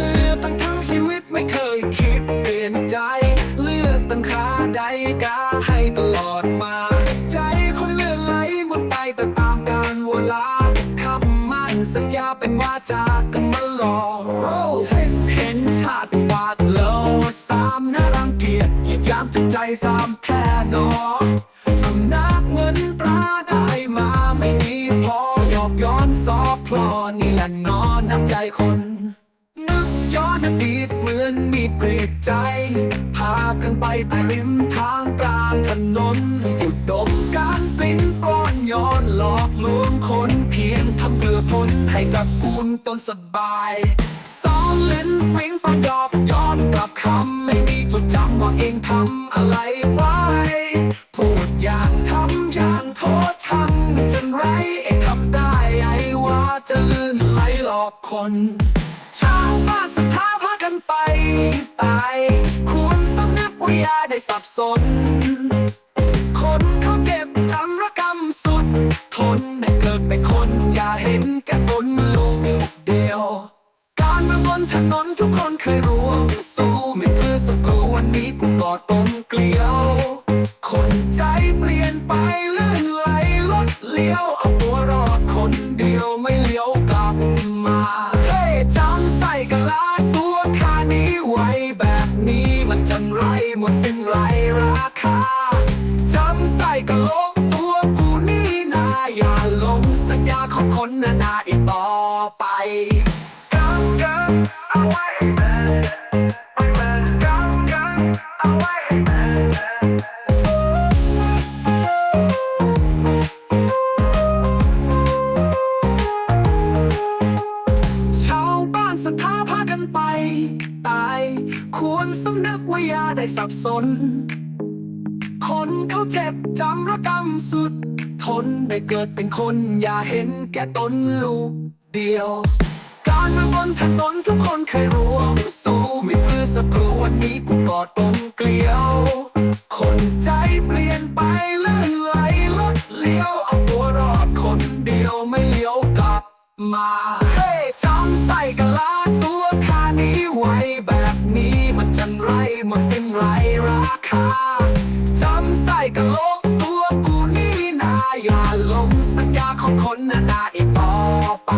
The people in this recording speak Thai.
เลือกตั้งทั้งชีวิตไม่เคยคิดเปลี่ยนใจ เลือกตั้งขาใดกาให้ตลอดมา ใจคนเลื่อนไหลวนไปแต่ตามการเวลาคำมั่นสัญญาเป็นวาจากันมาหลอเห็นชาติาดโลสามน่ารังเกียจหยิบยามจนใจสามแพ้นอ ย้อนอดีตเหมือนมีเปรียบใจ พากันไปแต่ริมทางกลางถนนอุดมการณ์กลิ่นป้อนย้อนหลอกลวงคนเพียงทำเพื่อผลให้กับคุณตนสบายสอนเล่นวิ่งประดอบย้อนกลับคำไม่มีจดจำว่าเองทำอะไรไว้พูดอย่างทำอย่างโทษชังจนไรเองทำได้ไอ้ว่าจะลื่นไหลหลอกคน ชาวบ้านศรัทธาพากันไปตายคุณสำนักวิยาได้สับสน คนเขาเจ็บจำระกำสุด ทนได้เกิดเป็นคน อย่าเห็นแก่ตนลูกเดียว การมืองบนถนนทุกคนเคยรวมสู้ไม่คือสักครู่วันนี้กูกอดตนเกลียว ใส่กะลาตัวคานี้ไว้แบบนี้มันจันไรหมดสิ้นไรราคาจำใส่กะโหลกตัวกูนี่นาอย่าลงสัญญาของคนนานาอีกต่อไปกังกังเอาไว้ ควรสำนึกว่าอย่าได้สับสน คนเขาเจ็บจำระกำสุด ทนได้เกิดเป็นคนอย่าเห็นแก่ตนลูกเดียว การเมืองบนถนนทุกคนเคยรวมสู้ไม่เพื่อศัตรูวันนี้กูกอดตนเกลียว คาจำใส่กะโหลกตัวกูนี่นายาลงสัญญาของคนนานอีกต่อไป